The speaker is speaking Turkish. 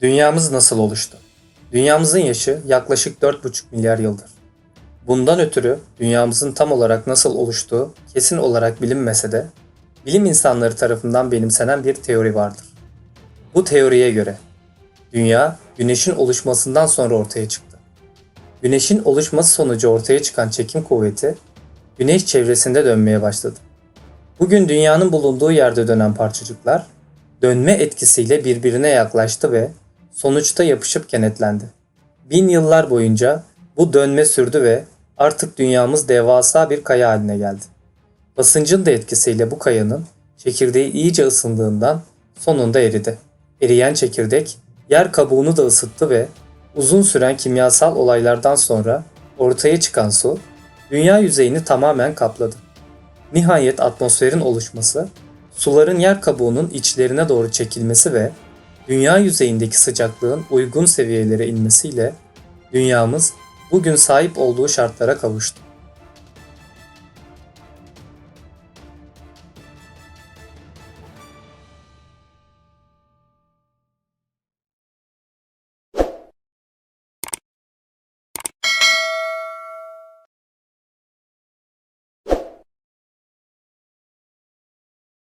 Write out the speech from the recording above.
Dünyamız nasıl oluştu? Dünyamızın yaşı yaklaşık 4,5 milyar yıldır. Bundan ötürü dünyamızın tam olarak nasıl oluştuğu kesin olarak bilinmese de bilim insanları tarafından benimsenen bir teori vardır. Bu teoriye göre dünya güneşin oluşmasından sonra ortaya çıktı. Güneşin oluşması sonucu ortaya çıkan çekim kuvveti güneş çevresinde dönmeye başladı. Bugün dünyanın bulunduğu yerde dönen parçacıklar dönme etkisiyle birbirine yaklaştı ve sonuçta yapışıp kenetlendi. Bin yıllar boyunca bu dönme sürdü ve artık dünyamız devasa bir kaya haline geldi. Basıncın da etkisiyle bu kayanın çekirdeği iyice ısındığından sonunda eridi. Eriyen çekirdek yer kabuğunu da ısıttı ve uzun süren kimyasal olaylardan sonra ortaya çıkan su dünya yüzeyini tamamen kapladı. Nihayet atmosferin oluşması, suların yer kabuğunun içlerine doğru çekilmesi ve dünya yüzeyindeki sıcaklığın uygun seviyelere inmesiyle dünyamız bugün sahip olduğu şartlara kavuştu.